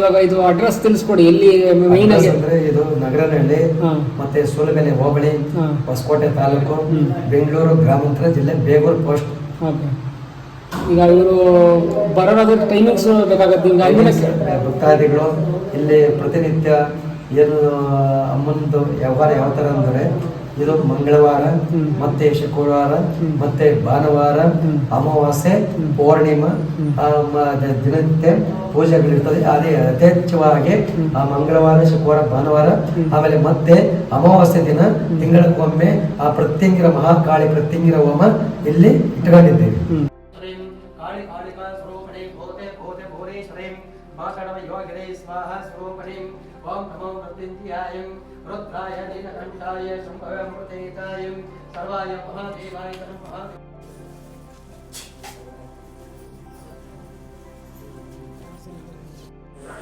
ಇವಾಗ ಇದು ಅಡ್ರೆಸ್ ತಿಳಿಸ್ಕೊಡಿ ಎಲ್ಲಿ ಮೇಯ್ನ್ ಆಗಿ. ಅಂದ್ರೆ ಇದು ನಗರನಹಳ್ಳಿ. ಮತ್ತೆ ಸೂಲಬೆಲೆ ಹೋಬಳಿ. ಹೊಸಕೋಟೆ ತಾಲೂಕು ಬೆಂಗಳೂರು ಗ್ರಾಮಾಂತರ ಜಿಲ್ಲೆ ಬೇಗೂರು ಪೋಸ್ಟ್ ಈಗ ಇವರು ಬರೋದಾದ್ರೆ ಟೈಮಿಂಗ್ಸ್ ಬೇಕಾಗತ್ತೆ ಈಗ ಭಕ್ತಾದಿಗಳು ಇಲ್ಲಿ ಪ್ರತಿನಿತ್ಯ ಏನು ಅಮ್ಮನದು ವ್ಯವಹಾರ ಯಾವ ಥರ ಅಂದರೆ ಇದು ಮಂಗಳವಾರ ಮತ್ತೆ ಶುಕ್ರವಾರ ಮತ್ತೆ ಭಾನುವಾರ. ಅಮಾವಾಸ್ಯೆ. ಪೌರ್ಣಿಮಾ ದಿನನಿತ್ಯ ಪೂಜೆಗಳಿರ್ತದೆ ಅದೇ ಯಥೇಚ್ಛವಾಗಿ ಆ ಮಂಗಳವಾರ ಶುಕ್ರವಾರ ಭಾನುವಾರ. ಆಮೇಲೆ ಮತ್ತೆ ಅಮಾವಾಸ್ಯೆ ದಿನ. ತಿಂಗಳಕ್ಕೊಮ್ಮೆ ಆ ಪ್ರತ್ಯಂಗಿರ ಮಹಾಕಾಳಿ ಪ್ರತ್ಯಂಗಿರ ಹೋಮ ಇಲ್ಲಿ ಇಟ್ಕೊಂಡಿದ್ದೇವೆ ನಮೋ ಮೃತ್ಯುಂಜಯಾಯಂ ರುದ್ರಾಯ ನೀಲಕಂಠಾಯ ಶಂಭವ ಮೃತೇತಾಯಂ ಸರ್ವಾಯ ಮಹಾದೇವಾಯ ನಮಃ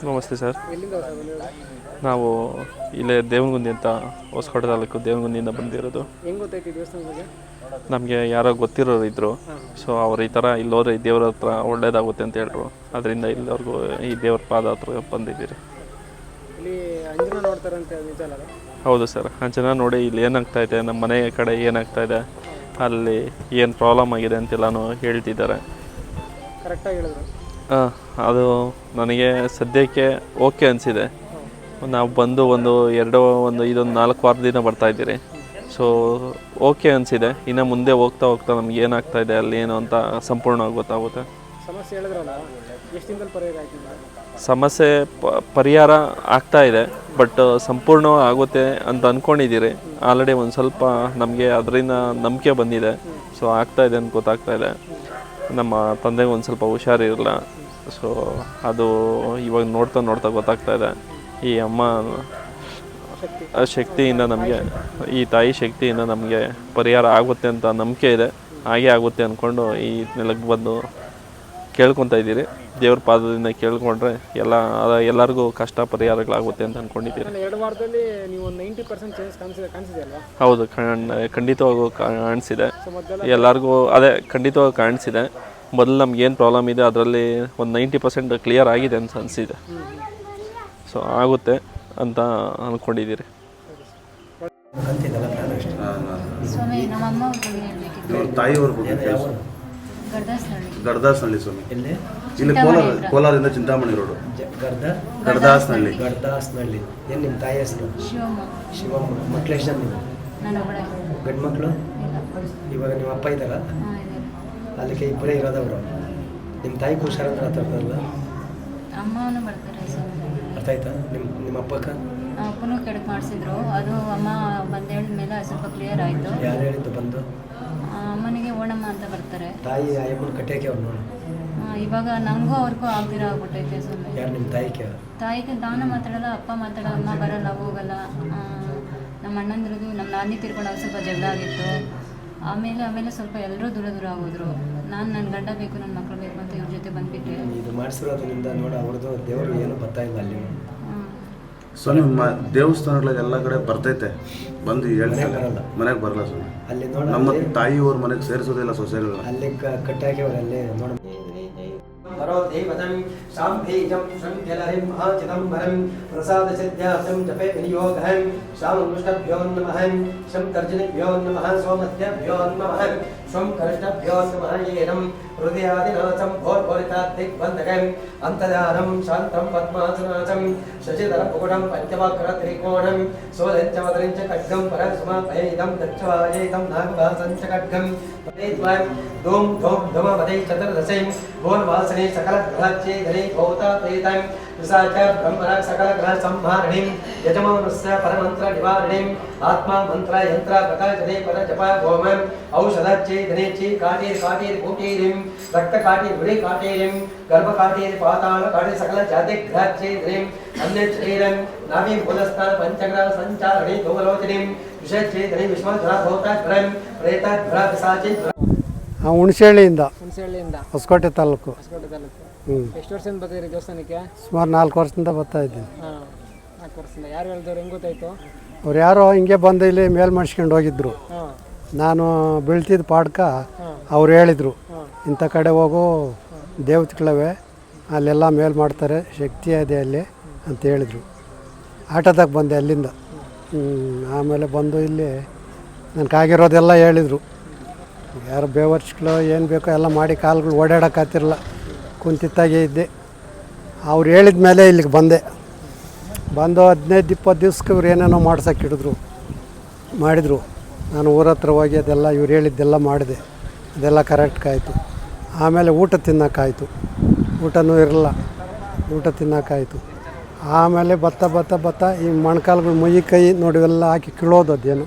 ನಮಸ್ತೆ ಸರ್ ನಾವು ಇಲ್ಲೇ ದೇವನಗುಂದಿ ಅಂತ ಹೊಸಕೋಟೆ ತಾಲೂಕು ದೇವನಗುಂದಿಯಿಂದ ಬಂದಿರೋದು. ನಮಗೆ ಯಾರೋ ಗೊತ್ತಿರೋರು ಇದ್ದರು ಸೊ ಅವ್ರು ಈ ಥರ ಇಲ್ಲಿ ಹೋದ್ರೆ ಈ ದೇವ್ರ ಹತ್ರ ಒಳ್ಳೇದಾಗುತ್ತೆ ಅಂತ ಹೇಳಿದ್ರು ಅದರಿಂದ ಇಲ್ಲಿವರೆಗೂ ಈ ದೇವ್ರ ಪಾದ ಹತ್ರ ಬಂದಿದ್ದೀರಿ. ನಿಜ ಅಲ್ಲ? ಹೌದು ಸರ್. ಆ ಜನ ನೋಡಿ ಇಲ್ಲಿ ಏನಾಗ್ತಾ ಇದೆ ನಮ್ಮ ಮನೆ ಕಡೆ ಏನಾಗ್ತಾ ಇದೆ ಅಲ್ಲಿ ಏನು ಪ್ರಾಬ್ಲಮ್ ಆಗಿದೆ ಅಂತೆಲ್ಲನೂ ಹೇಳ್ತಿದ್ದಾರೆ. ಕರೆಕ್ಟಾಗಿ ಹೇಳಿದ್ರು. ಆ, ಅದು ನನಗೆ ಸದ್ಯಕ್ಕೆ ಓಕೆ ಅನಿಸಿದೆ. ನಾವು ಬಂದು ಒಂದು ಎರಡು ಒಂದು ಇದೊಂದು ನಾಲ್ಕು ವಾರದಿಂದ ಬರ್ತಾ ಇದ್ದೀರಿ. ಸೊ ಓಕೆ ಅನಿಸಿದೆ. ಇನ್ನು ಮುಂದೆ ಹೋಗ್ತಾ ಹೋಗ್ತಾ ನಮ್ಗೆ ಏನಾಗ್ತಾ ಇದೆ ಅಲ್ಲಿ ಏನು ಅಂತ ಸಂಪೂರ್ಣವಾಗಿ ಗೊತ್ತಾಗುತ್ತೆ. ಸಮಸ್ಯೆ ಹೇಳಿದ್ರಲ್ಲ ಎಷ್ಟು ದಿನದಲ್ಲಿ ಪರಿಹಾರ ಆಯ್ತು? ಸಮಸ್ಯೆ ಪರಿಹಾರ ಆಗ್ತಾ ಇದೆ ಬಟ್ ಸಂಪೂರ್ಣ ಆಗುತ್ತೆ ಅಂತ ಅಂದ್ಕೊಂಡಿದ್ದೀರಿ ಆಲ್ರೆಡಿ ಒಂದು ಸ್ವಲ್ಪ ನಮಗೆ ಅದರಿಂದ ನಂಬಿಕೆ ಬಂದಿದೆ. ಸೊ ಆಗ್ತಾ ಇದೆ ಅಂತ ಗೊತ್ತಾಗ್ತಾ ಇದೆ. ನಮ್ಮ ತಂದೆಗೆ ಒಂದು ಸ್ವಲ್ಪ ಹುಷಾರಿರಲ್ಲ ಸೊ ಅದು ಇವಾಗ ನೋಡ್ತಾ ನೋಡ್ತಾ ಗೊತ್ತಾಗ್ತಾ ಇದೆ. ಈ ಅಮ್ಮ ಶಕ್ತಿಯಿಂದ ನಮಗೆ, ಈ ತಾಯಿ ಶಕ್ತಿಯಿಂದ ನಮಗೆ ಪರಿಹಾರ ಆಗುತ್ತೆ ಅಂತ ನಂಬಿಕೆ ಇದೆ. ಹಾಗೆ ಆಗುತ್ತೆ ಅಂದ್ಕೊಂಡು ಈ ನೆಲಕ್ಕೆ ಬಂದು ಕೇಳ್ಕೊತಾ ಇದ್ದೀರಿ. ದೇವ್ರ ಪಾದದಿಂದ ಕೇಳ್ಕೊಂಡ್ರೆ ಎಲ್ಲ ಎಲ್ಲರಿಗೂ ಕಷ್ಟ ಪರಿಹಾರಗಳಾಗುತ್ತೆ ಅಂತ ಅಂದ್ಕೊಂಡಿದ್ದೀರಿ ಎರಡು ವಾರದಲ್ಲಿ ನೀವು ಒಂದು ನೈಂಟಿ ಪರ್ಸೆಂಟ್ ಚೇಂಜ್ ಕಾಣಿಸಿದೆ ಕಾಣಿಸಿದೆ ಅಲ್ವಾ? ಹೌದು ಖಂಡಿತವಾಗೂ ಕಾಣಿಸಿದೆ. ಎಲ್ಲರಿಗೂ ಅದೇ ಖಂಡಿತವಾಗಿ ಕಾಣಿಸಿದೆ. ಮೊದಲು ನಮ್ಗೆ ಏನು ಪ್ರಾಬ್ಲಮ್ ಇದೆ ಅದರಲ್ಲಿ ಒಂದು ನೈಂಟಿ ಪರ್ಸೆಂಟ್ ಕ್ಲಿಯರ್ ಆಗಿದೆ ಅಂತ ಅನಿಸಿದೆ. ಸೊ ಆಗುತ್ತೆ ಅಂತ ಅಂದ್ಕೊಂಡಿದ್ದೀರಿ ತಾಯಿಯವ್ರ ಬಗ್ಗೆ ಗಡ್ದಾಸ್ನಳ್ಳಿ ಸ್ವಾಮಿ. ಎಲ್ಲಿ? ಇಲ್ಲಿ ಕೋಲಾರ ಕೋಲಾರದಿಂದ ಚಿಂತಾಮಣಿ ರೋಡು. ಗಡದ ಗರ್ದ? ಗಡ್ದಾಸ್ನಳ್ಳಿ ಗಡ್ದಾಸ್ನಳ್ಳಿ ಏನು ನಿಮ್ಮ ತಾಯಿ ಹೆಸರು? ಶಿವಮ್ಮ. ಶಿವಮ್ಮ. ಮಕ್ಳು ಎಷ್ಟು ಜನ ನೀವು ಗಂಡು ಮಕ್ಕಳು ಇವಾಗ ನಿಮ್ಮ ಅಪ್ಪ ಇದ್ದಾರ? ಅದಕ್ಕೆ ಇದೆ ಅಲ್ಲಿಗೆ ಇಬ್ಬರೇ ಇರೋದವರು. ನಿಮ್ಮ ತಾಯಿ ಹುಷಾರಂದ್ರೆ ಹತ್ತಿರಲ್ಲ ಅಮ್ಮನೂ ಬರ್ತಾರೆ ಅರ್ಥ ಆಯ್ತಾ? ನಿಮ್ಮ ನಿಮ್ಮ ಅಪ್ಪಕ್ಕ? ಅಪ್ಪನೂ ಕೆಡಕ್ ಮಾಡಿಸಿದ್ರು. ಅದು ಅಮ್ಮ ಬಂದು ಹೇಳಿದ ಮೇಲೆ ಸ್ವಲ್ಪ ಕ್ಲಿಯರ್ ಆಯಿತು. ಯಾರು ಹೇಳಿದ್ದು ಬಂದು? ಓಣಮ್ಮ ಅಂತ ಬರ್ತಾರೆ. ತಾಯಿ ಅಯ್ಯಮ್ಮನ ಕಟ್ಟಕ್ಕೆ ಅವ್ರು ನೋಡಿ ಇವಾಗ ನನಗೂ ಅವ್ರಿಗೂ ಆಗ್ದಿರ ಆಗ್ಬಿಟ್ಟೈತೆ ಸುಮ್ಮನೆ ಯಾರು ನಿಮ್ಮ ತಾಯಿಗೆ ತಾಯಿಗೆ ನಾನು ಮಾತಾಡಲ್ಲ ಅಪ್ಪ ಮಾತಾಡಲ್ಲ ಅಮ್ಮ ಬರಲ್ಲ ಹೋಗಲ್ಲ. ನಮ್ಮ ಅಣ್ಣಂದ್ರದ್ದು ನಮ್ಮ ನಾನಿ ತಿರ್ಕೊಂಡು ಅವ್ರು ಸ್ವಲ್ಪ ಜಗಳ ಆಗಿತ್ತು. ಆಮೇಲೆ ಆಮೇಲೆ ಸ್ವಲ್ಪ ಎಲ್ಲರೂ ದೂರ ದೂರ ಆಗೋದ್ರು ನಾನು ನನ್ನ ಗಂಡ ಬೇಕು ನನ್ನ ಮಕ್ಕಳು ಬೇಕು ಅಂತ ಇವ್ರ ಜೊತೆ ಬಂದ್ಬಿಟ್ಟೆ. ಇದು ಮಾಡಿಸಿರೋದ್ರಿಂದ ನೋಡಿ ಅವ್ರದ್ದು ದೇವರು ಏನು ಬರ್ತಾ ಇಲ್ಲ ಅಲ್ಲಿ. ಹ್ಮ್. ಸ್ವಾಮಿ ಮ ದೇವಸ್ಥಾನಗಳಿಗೆ ಎಲ್ಲ ಕಡೆ ಬರ್ತೈತೆ ಬಂದು ಹೇಳ್ತಾರೆ ಮನೆಗೆ ಬರಲ್ಲ ಸ್ವಾಮಿ ಅಲ್ಲಿ ನೋಡ ನಮ್ಮ ತಾಯಿಯವ್ರ ಮನೆಗೆ ಸೇರಿಸೋದಿಲ್ಲ ಸೊಸೆಗಳನ್ನ ಅಲ್ಲಿ ಕಟ್ಟಾಕಿವ್ರು ಅಲ್ಲಿ ನೋಡ परो देवतं शाम्भीजं शङ्खलहरिं महाचिदम्बरं प्रसादसिद्ध्यासं जपे विनियोगहं श्यामनुष्टभ्यो नमः शं तर्जनिभ्यो नमः सोमध्यभ्यो नमः स्वं कर्ष्टभ्यो नमः येनं हृदयादिनाथं भोर्भोरिताद्दिग्बन्धकम् अन्तदानं शान्तं पद्मासनाचं शशिधरपुकुटं पञ्चवक्रत्रिकोणं सोलञ्चवदरिं च खड्गं परसमापयितं दक्षवायितं नागवासं च खड्गं पदेद्वयं धूम धूम धुमपदे चतुर्दशें भोर्वासने सकलग्रहच्चे धने भौता प्रेतं विसाच ब्रह्मण सकलग्रहसंहारिणीं यजमानस्य దుఃఖ నివారణే ఆత్మా మంత్ర యంత్ర ప్రకాశనే పద జప హోమం ఔషధచ్చే ధనేచ్చి కాటేర్ కాటేర్ కోటేరిం రక్త కాటేర్ గుడి కాటేరిం గర్భ కాటేర్ పాతాళ కాటే సకల జాతి గ్రాచ్చే ధనేం అన్యచేరం నావీ మూలస్థాన పంచగ్రహ సంచారణే గౌలోచనేం విషచ్చే ధనే విశ్వధర భౌతాగ్రం ప్రేత ధ్వర పిశాచి ಹುಣಸೇಳಿಯಿಂದ ಹೊಸಕೋಟೆ ತಾಲೂಕು. ಎಷ್ಟು ವರ್ಷದಿಂದ ಬರ್ತಾ ಇದ್ದೀರಿ ದೇವಸ್ಥಾನಕ್ಕೆ? ಸುಮಾರು ನಾಲ್ಕು ವರ್ಷದಿಂದ ಬರ್ತಾ ಇದ್ದೀನಿ. ನಾಲ್ಕು ಯಾರು ಹೇಳಿದವ್ರು ಹೆಂಗೆ ಗೊತ್ತಾಯ್ತು? ಅವ್ರು ಯಾರೋ ಹಿಂಗೆ ಬಂದು ಇಲ್ಲಿ ಮೇಲ್ ಮಾಡಿಸ್ಕೊಂಡು ಹೋಗಿದ್ರು. ಹಾಂ. ನಾನು ಬೀಳ್ತಿದ್ದ ಪಾಡ್ಕ ಅವ್ರು ಹೇಳಿದರು ಇಂಥ ಕಡೆ ಹೋಗು ದೇವತೆಗಳವೆ ಅಲ್ಲೆಲ್ಲ ಮೇಲ್ ಮಾಡ್ತಾರೆ ಶಕ್ತಿ ಇದೆ ಅಲ್ಲಿ ಅಂತ ಹೇಳಿದರು. ಆಟೋದಾಗ ಬಂದೆ ಅಲ್ಲಿಂದ. ಆಮೇಲೆ ಬಂದು ಇಲ್ಲಿ ನನಗಾಗಿರೋದೆಲ್ಲ ಹೇಳಿದರು. ಯಾರು ಬೇವರ್ಸ್ಗಳು ಏನು ಬೇಕೋ ಎಲ್ಲ ಮಾಡಿ ಕಾಲುಗಳು ಓಡಾಡೋಕ್ಕಾತಿರಲ್ಲ ಕುಂತಿತ್ತಾಗೆ ಇದ್ದೆ. ಅವ್ರು ಹೇಳಿದ ಮೇಲೆ ಇಲ್ಲಿಗೆ ಬಂದೆ. ಬಂದು ಹದಿನೈದು ಇಪ್ಪತ್ತು ದಿವ್ಸಕ್ಕೆ ಇವ್ರು ಏನೇನೋ ಮಾಡ್ಸಕ್ಕೆ ಹಿಡಿದ್ರು ಮಾಡಿದರು. ನಾನು ಊರ ಹತ್ರ ಹೋಗಿ ಅದೆಲ್ಲ ಇವ್ರು ಹೇಳಿದ್ದೆಲ್ಲ ಮಾಡಿದೆ. ಅದೆಲ್ಲ ಕರೆಕ್ಟಾಯಿತು ಆಮೇಲೆ ಊಟ ತಿನ್ನೋಕ್ಕಾಯ್ತು ಊಟನೂ ಇರಲ್ಲ. ಊಟ ತಿನ್ನೋಕ್ಕಾಯ್ತು ಆಮೇಲೆ ಭತ್ತ ಭತ್ತ ಭತ್ತ ಈ ಮೊಣಕಾಲುಗಳು ಮುಯಿ ಕೈ ನೋಡಿವೆಲ್ಲ ಹಾಕಿ ಕೀಳೋದು ಅದೇನು?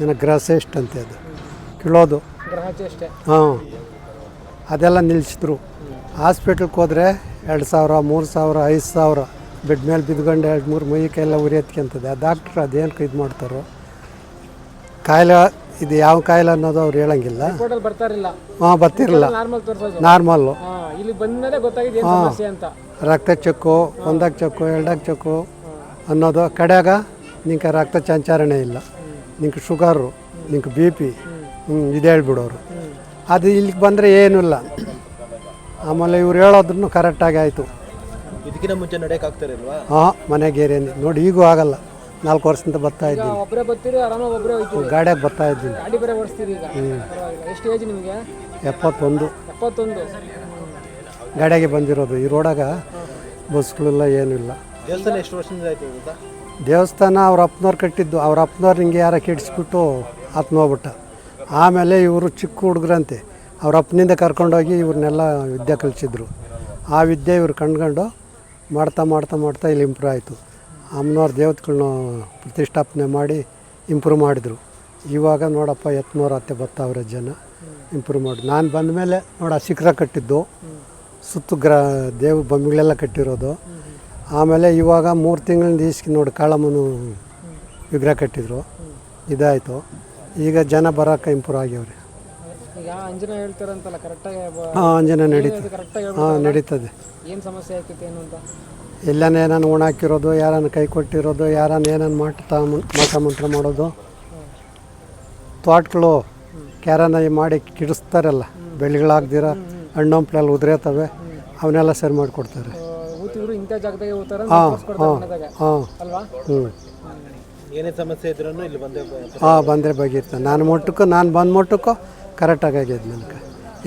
ಏನೋ ಗ್ರಸೆಸ್ಟ್ ಅಂತೆ ಅದು. ಕೀಳೋದು. ಹಾಂ. ಅದೆಲ್ಲ ನಿಲ್ಲಿಸಿದ್ರು. ಹಾಸ್ಪಿಟ್ಲ್ಗೆ ಹೋದರೆ ಎರಡು ಸಾವಿರ ಮೂರು ಸಾವಿರ ಐದು ಸಾವಿರ. ಬೆಡ್ ಮೇಲೆ ಬಿದ್ಕೊಂಡು ಎರಡು ಮೂರು ಮೈ ಕೈಯೆಲ್ಲ ಉರಿ ಎತ್ಕೊಂತದೆ ಆ ಡಾಕ್ಟ್ರ್ ಅದೇನು ಇದು ಮಾಡ್ತಾರೋ? ಕಾಯಿಲೆ ಇದು ಯಾವ ಕಾಯಿಲೆ ಅನ್ನೋದು ಅವ್ರು ಹೇಳಂಗಿಲ್ಲ. ಹಾಂ ಬರ್ತಿರಲ್ಲ ನಾರ್ಮಲ್ ತೋರಿಸೋದು. ನಾರ್ಮಲ್ಲು ಹಾಂ ರಕ್ತ ಚೆಕ್ಕು ಒಂದಾಗ ಚೆಕ್ಕು ಎರಡಾಗ ಚೆಕ್ಕು ಅನ್ನೋದು ಕಡೆಯಾಗ ನಿಂಗೆ ರಕ್ತ ಸಂಚಾರಣೆ ಇಲ್ಲ. ನಿಂಗೆ ಶುಗರು ನಿಂಗೆ ಬಿ ಪಿ ಹ್ಞೂ ಇದು ಹೇಳ್ಬಿಡೋರು. ಅದು ಇಲ್ಲಿಗೆ ಬಂದರೆ ಏನೂ ಇಲ್ಲ. ಆಮೇಲೆ ಇವ್ರು ಹೇಳೋದ್ರೂ ಕರೆಕ್ಟಾಗಿ ಆಯಿತು. ಇದಕ್ಕಿಂತ ಮುಂಚೆ ನಡೆಯಕ್ಕೆ ಆಗ್ತಾರಿಲ್ವಾ ಹಾಂ ಮನೆಗೇರೇನೆ ನೋಡಿ ಈಗೂ ಆಗಲ್ಲ. ನಾಲ್ಕು ವರ್ಷದಿಂದ ಬರ್ತಾ ಇದ್ದೀನಿ. ಒಬ್ಬರೇ ಬರ್ತೀರಿ ಒಬ್ಬರೇ ಗಾಡಿಯಾಗ ಬರ್ತಾ ಇದ್ದೀನಿ. ಗಾಡಿ ಬೇರೆ ಓಡಿಸ್ತೀರಿ ಈಗ? ಪರವಾಗಿಲ್ಲ. ಎಷ್ಟು ಏಜ್ ನಿಮಗೆ? ಎಪ್ಪತ್ತೊಂದು. ಎಪ್ಪತ್ತೊಂದು. ಗಾಡಿಯಾಗೆ ಬಂದಿರೋದು. ಈ ರೋಡಾಗ ಬಸ್ಗಳೆಲ್ಲ ಏನೂ ಇಲ್ಲ. ದೇವಸ್ಥಾನ ಎಷ್ಟು ವರ್ಷದಿಂದ ಆಯ್ತು ಗೊತ್ತಾ ದೇವಸ್ಥಾನ ಅವ್ರ ಅಪ್ಪನವ್ರು ಕಟ್ಟಿದ್ದು. ಅವ್ರ ಅಪ್ಪನವ್ರು ಹಿಂಗೆ ಯಾರ ಕೆಡಿಸ್ಬಿಟ್ಟು ಆತ್ಮ ಹೋಗ್ಬಿಟ್ಟ. ಆಮೇಲೆ ಇವರು ಚಿಕ್ಕ ಹುಡುಗ್ರಂತೆ. ಅವ್ರ ಅಪ್ಪನಿಂದ ಕರ್ಕೊಂಡೋಗಿ ಇವ್ರನ್ನೆಲ್ಲ ವಿದ್ಯೆ ಕಲಿಸಿದ್ರು. ಆ ವಿದ್ಯೆ ಇವ್ರು ಕಂಡ್ಕೊಂಡು ಮಾಡ್ತಾ ಮಾಡ್ತಾ ಮಾಡ್ತಾ ಇಲ್ಲಿ ಇಂಪ್ರೂವ್ ಆಯಿತು. ಅಮ್ಮನವ್ರ ದೇವತೆಗಳ್ನ ಪ್ರತಿಷ್ಠಾಪನೆ ಮಾಡಿ ಇಂಪ್ರೂವ್ ಮಾಡಿದರು. ಇವಾಗ ನೋಡಪ್ಪ ಎತ್ನೂರು ಹತ್ತೆ ಬರ್ತಾವ್ರೆ ಜನ. ಇಂಪ್ರೂವ್ ಮಾಡಿ. ನಾನು ಬಂದ ಮೇಲೆ ನೋಡ ಶಿಖರ ಕಟ್ಟಿದ್ದು. ಸುತ್ತು ಗ್ರ ದೇವ ಬೊಂಬೆಗಳೆಲ್ಲ ಕಟ್ಟಿರೋದು. ಆಮೇಲೆ ಇವಾಗ ಮೂರು ತಿಂಗಳಿಂದ ಈಸ್ಕಿ ನೋಡಿ ಕಾಳಮ್ಮನು ವಿಗ್ರಹ ಕಟ್ಟಿದ್ರು. ಇದಾಯಿತು. ಈಗ ಜನ ಬರೋಕ್ಕೆ ಇಂಪ್ರೂವ್ ಆಗ್ಯವ್ರಿ. ಈಗ ಅಂಜನ ಹೇಳ್ತಾರಂತಲ್ಲ ಕರೆಕ್ಟಾಗಿ ಹಾಂ ಅಂಜನ ನಡೀತದೆ ಕರೆಕ್ಟಾಗಿ ಹಾಂ ನಡೀತದೆ. ಏನು ಸಮಸ್ಯೆ ಆಗ್ತೈತೆ ಏನು ಅಂತ? ಎಲ್ಲಾನ ಏನಾನ ಉಣಾಕಿರೋದು ಯಾರನ್ನ ಕೈ ಕೊಟ್ಟಿರೋದು ಯಾರನ್ನ ಏನನ್ನ ಮಾಡ್ತಾ ಮಾಟ ಮಂತ್ರ ಮಾಡೋದು. ತೋಟಗಳು ಕ್ಯಾರನ ಮಾಡಿ ಕಿಡಿಸ್ತಾರಲ್ಲ ಬೆಳೆಗಳಾಗ್ದಿರ ಹಣ್ಣು ಹಂಪ್ಲೆಲ್ಲ ಉದುರೇತವೆ ಅವನ್ನೆಲ್ಲ ಸರಿ ಮಾಡಿಕೊಡ್ತಾರೆ. ಹಾಂ ಹಾಂ ಹಾಂ. ಅಲ್ವಾ? ಹ್ಞೂ ಏನೇ ಸಮಸ್ಯೆ ಇದ್ರೂ ಇಲ್ಲಿ ಬಂದೇ ಹಾಂ ಬಂದರೆ ನಾನು ಮಟ್ಟಕ್ಕೂ ನಾನು ಬಂದ ಮಟ್ಟಕ್ಕೂ ಕರೆಕ್ಟಾಗಿ ಆಗ್ಯದ ನನಗೆ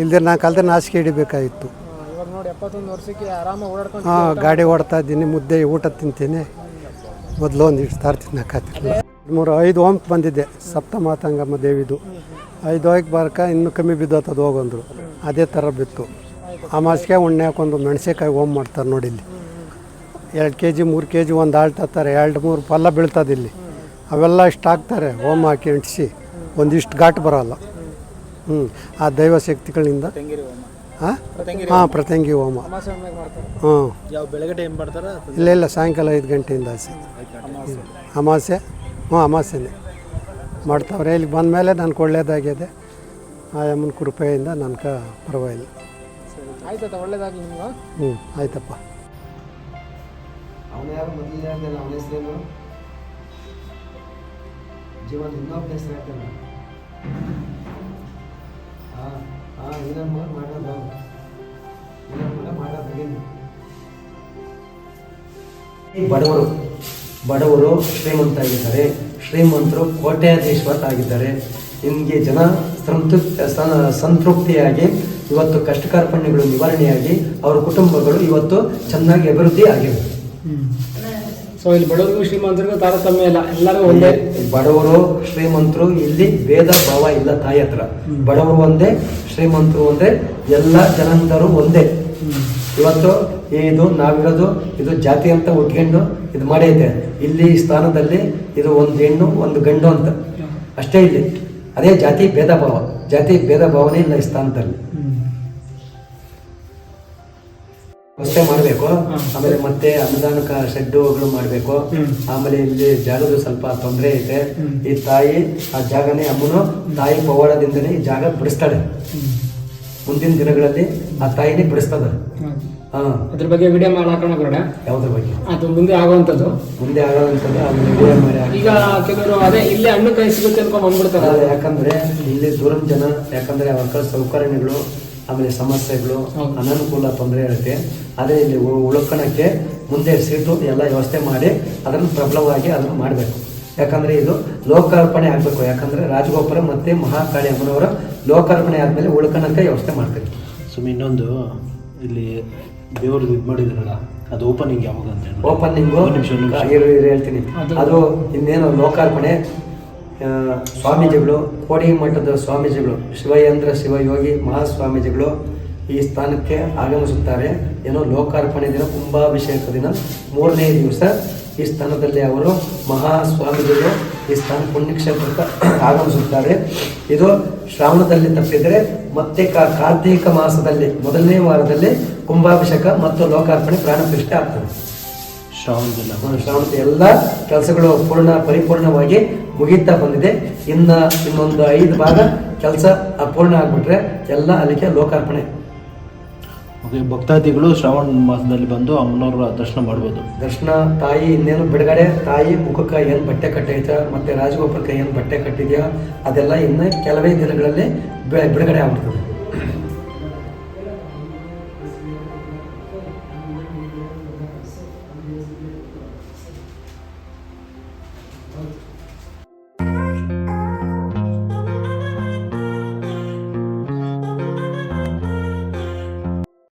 ಇಲ್ದಿರ ನಾ ಕಲ್ದ್ರೆ ನಾಚಿಕೆ ಹಿಡಿಬೇಕಾಗಿತ್ತು. ಇವಾಗ ನೋಡಿ ಎಪ್ಪತ್ತೊಂದು ವರ್ಷಕ್ಕೆ ಆರಾಮಾಗಿ ಓಡಾಡ್ಕೊಂಡು ಹಾಂ ಗಾಡಿ ಓಡ್ತಾ ಇದ್ದೀನಿ ಮುದ್ದೆ ಊಟ ತಿಂತೀನಿ. ಮೊದಲು ಒಂದು ಇಷ್ಟು ತರ್ತೀನಿ ತಿನ್ನಕ್ಕಾತಿರಲಿಲ್ಲ ಮೂರು ಐದು ಓಮ್ ಬಂದಿದ್ದೆ ಸಪ್ತಮಾತಂಗಮ್ಮ ದೇವಿದು. ಐದು ಹೋಗಿ ಬರಕ ಇನ್ನೂ ಕಮ್ಮಿ ಬಿದ್ದೋತದು ಹೋಗಂದ್ರು. ಅದೇ ಥರ ಬಿತ್ತು. ಅಮಾಸಿಗೆ ಉಣ್ಣೆ ಹಾಕೊಂಡು ಮೆಣಸಿನ್ಕಾಯಿ ಓಮ್ ಮಾಡ್ತಾರೆ ನೋಡಿ ಇಲ್ಲಿ. ಎರಡು ಕೆ ಜಿ ಮೂರು ಕೆ ಜಿ ಒಂದು ಆಳ್ ತತ್ತಾರೆ ಎರಡು ಮೂರು ಪಲ್ಲ ಬೀಳ್ತದೆ ಇಲ್ಲಿ. ಅವೆಲ್ಲ ಇಷ್ಟು ಹಾಕ್ತಾರೆ ಓಮ್ ಹಾಕಿ ಅಂಟಿಸಿ. ಒಂದಿಷ್ಟು ಘಾಟ್ ಬರೋಲ್ಲ. ಹ್ಞೂ ಆ ದೈವ ಶಕ್ತಿಗಳಿಂದ? ಹಾಂ ಹಾಂ ಪ್ರತಂಗಿ ಹೋಮ. ಹ್ಞೂ ಇಲ್ಲ ಇಲ್ಲ ಸಾಯಂಕಾಲ ಐದು ಗಂಟೆಯಿಂದ ಆಸೆ ಅಮಾಸೆ ಹ್ಞೂ ಅಮಾಸೆನೆ ಮಾಡ್ತಾವ್ರೆ. ಇಲ್ಲಿಗೆ ಬಂದಮೇಲೆ ನಾನು ಒಳ್ಳೇದಾಗಿದೆ ಆ ಅಮ್ಮನ ಕೃಪೆಯಿಂದ ನನಗೆ ಪರವಾಗಿಲ್ಲ. ಹ್ಞೂ ಆಯ್ತಪ್ಪ. ಜೀವನ ಇನ್ನೊಬ್ಬ ಹೆಸರು ಬಡವರು ಬಡವರು ಬಡವರು ಶ್ರೀಮಂತರಾಗಿದ್ದಾರೆ. ಶ್ರೀಮಂತರು ಕೋಟ್ಯಾಧೀಶ್ವರಾಗಿದ್ದಾರೆ ನಿಮಗೆ ಜನ ಸಂತೃಪ್ತ ಸಂತೃಪ್ತಿಯಾಗಿ, ಇವತ್ತು ಕಷ್ಟ ಕಾರ್ಪಣ್ಯಗಳು ನಿವಾರಣೆಯಾಗಿ, ಅವರ ಕುಟುಂಬಗಳು ಇವತ್ತು ಚೆನ್ನಾಗಿ ಅಭಿವೃದ್ಧಿ ಆಗಿವೆ. ಸೊ ಇಲ್ಲಿ ಬಡವರಿಗೂ ಶ್ರೀಮಂತರಿಗೂ ತಾರತಮ್ಯ ಇಲ್ಲ. ಎಲ್ಲರೂ ಒಂದೇ. ಬಡವರು ಶ್ರೀಮಂತರು ಇಲ್ಲಿ ಭೇದ ಭಾವ ಇಲ್ಲ ತಾಯಿ ಹತ್ರ. ಬಡವರು ಒಂದೇ ಶ್ರೀಮಂತರು ಒಂದೇ ಎಲ್ಲ ಜನಂದರು ಒಂದೇ. ಇವತ್ತು ಇದು ನಾವಿರೋದು ಇದು ಜಾತಿ ಅಂತ ಉಟ್ಕೊಂಡು ಇದು ಮಾಡೈತೆ. ಇಲ್ಲಿ ಈ ಸ್ಥಾನದಲ್ಲಿ ಇದು ಒಂದು ಹೆಣ್ಣು ಒಂದು ಗಂಡು ಅಂತ. ಅಷ್ಟೇ ಇಲ್ಲಿ. ಅದೇ ಜಾತಿ ಭೇದ ಭಾವ. ಜಾತಿ ಭೇದ ಭಾವನೆ ಇಲ್ಲ ಈ ಸ್ಥಾನದಲ್ಲಿ. ವ್ಯವಸ್ಥೆ ಮಾಡಬೇಕು. ಆಮೇಲೆ ಮತ್ತೆ ಅನುದಾನಕ ಶೆಡ್ಡುಗಳು ಮಾಡಬೇಕು. ಆಮೇಲೆ ಇಲ್ಲಿ ಜಾಗದ ಸ್ವಲ್ಪ ತೊಂದರೆ ಐತೆ. ಈ ತಾಯಿ ಆ ಜಾಗನೇ ಅಮ್ಮನು ತಾಯಿ ಪವಾಡದಿಂದನೇ ಈ ಜಾಗ ಬಿಡಿಸ್ತಾಳೆ. ಮುಂದಿನ ದಿನಗಳಲ್ಲಿ ಆ ತಾಯಿನೇ ಬಿಡಿಸ್ತದ. ಹಾ. ಅದ್ರ ಬಗ್ಗೆ ವಿಡಿಯೋ ಮಾಡಿ ಹಾಕೋಣ ಬರೋಣ ಯಾವ್ದ್ರ ಬಗ್ಗೆ? ಅದು ಮುಂದೆ ಆಗುವಂಥದ್ದು. ಮುಂದೆ ಆಗುವಂತದ್ದು ಆಮೇಲೆ ವಿಡಿಯೋ ಮಾಡಿ ಈಗ ಕೆಲವರು ಅದೇ ಇಲ್ಲೇ ಹಣ್ಣು ಕಾಯಿ ಸಿಗುತ್ತೆ ಅಂತ ಬಂದ್ಬಿಡ್ತಾರೆ ಯಾಕಂದ್ರೆ ಇಲ್ಲಿ ದೂರದ ಜನ ಯಾಕಂದ್ರೆ ಅವರ ಸೌಕರ್ಯಗಳು ಆಮೇಲೆ ಸಮಸ್ಯೆಗಳು ಅನಾನುಕೂಲ ತೊಂದರೆ ಇರುತ್ತೆ. ಅದೇ ಇಲ್ಲಿ ಉ- ಉಳ್ಕೊಳಕ್ಕೆ ಮುಂದೆ ಸೀಟು ಎಲ್ಲ ವ್ಯವಸ್ಥೆ ಮಾಡಿ ಅದನ್ನು ಪ್ರಬಲವಾಗಿ ಅದನ್ನು ಮಾಡಬೇಕು. ಯಾಕಂದರೆ ಇದು ಲೋಕಾರ್ಪಣೆ ಆಗಬೇಕು. ಯಾಕಂದರೆ ರಾಜಗೋಪುರ ಮತ್ತು ಮಹಾಕಾಳಿ ಅಮ್ಮನವರ ಲೋಕಾರ್ಪಣೆ ಆದಮೇಲೆ ಉಳ್ಕೊಳಕ್ಕೆ ವ್ಯವಸ್ಥೆ ಮಾಡ್ತೀವಿ ಸುಮ್ಮನೆ ಇನ್ನೊಂದು ಇಲ್ಲಿ ದೇವ್ರದ್ದು ಇದು ಮಾಡಿದ್ರಲ್ಲ ಅದು ಓಪನಿಂಗ್ ಯಾವಾಗ ಅಂತ ಹೇಳಿ. ಓಪನಿಂಗು ಒಂದು ನಿಮಿಷ ಹೇಳ್ತೀನಿ. ಅದು- ಇನ್ನೇನು ಲೋಕಾರ್ಪಣೆ ಸ್ವಾಮೀಜಿಗಳು, ಕೋಡಿ ಮಠದ ಸ್ವಾಮೀಜಿಗಳು, ಶಿವಯಂದ್ರ ಶಿವಯೋಗಿ ಮಹಾಸ್ವಾಮೀಜಿಗಳು ಈ ಸ್ಥಾನಕ್ಕೆ ಆಗಮಿಸುತ್ತಾರೆ. ಏನೋ ಲೋಕಾರ್ಪಣೆ ದಿನ, ಕುಂಭಾಭಿಷೇಕ ದಿನ. ಮೂರನೇ ದಿವಸ ಈ ಸ್ಥಾನದಲ್ಲಿ ಅವರು ಮಹಾಸ್ವಾಮಿಗಳು ಈ ಸ್ಥಾನ ಪುಣ್ಯಕ್ಷೇತ್ರಕ್ಕೆ ಆಗಮಿಸುತ್ತಾರೆ. ಇದು ಶ್ರಾವಣದಲ್ಲಿ ತಪ್ಪಿದರೆ ಮತ್ತೆ ಕಾರ್ತೀಕ ಮಾಸದಲ್ಲಿ, ಮೊದಲನೇ ವಾರದಲ್ಲಿ ಕುಂಭಾಭಿಷೇಕ ಮತ್ತು ಲೋಕಾರ್ಪಣೆ ಪ್ರಾಣ ಪ್ರತಿಷ್ಠೆ ಆಗ್ತದೆ. ಶ್ರಾವಣದಲ್ಲ ಶ್ರಾವಣದ ಎಲ್ಲ ಕೆಲಸಗಳು ಪೂರ್ಣ ಪರಿಪೂರ್ಣವಾಗಿ ಮುಗಿತಾ ಬಂದಿದೆ. ಇನ್ನ ಇನ್ನೊಂದು ಐದು ಭಾಗ ಕೆಲಸ ಅಪೂರ್ಣ ಆಗ್ಬಿಟ್ರೆ ಎಲ್ಲ ಅಲ್ಲಿಗೆ ಲೋಕಾರ್ಪಣೆ. ಓಕೆ ಭಕ್ತಾದಿಗಳು ಶ್ರಾವಣ ಮಾಸದಲ್ಲಿ ಬಂದು ಅಮ್ಮನವ್ರ ದರ್ಶನ ಮಾಡ್ಬೋದು. ದರ್ಶನ ತಾಯಿ ಇನ್ನೇನು ಬಿಡುಗಡೆ ತಾಯಿ ಮುಖಕ್ಕೆ ಏನು ಬಟ್ಟೆ ಕಟ್ಟೈತೆ ಮತ್ತೆ ರಾಜಗೋಪುರಕ್ಕೆ ಏನು ಬಟ್ಟೆ ಕಟ್ಟಿದೆಯೋ ಅದೆಲ್ಲ ಇನ್ನು ಕೆಲವೇ ದಿನಗಳಲ್ಲಿ ಬಿಡುಗಡೆ ಆಗ್ಬಿಡ್ತದೆ.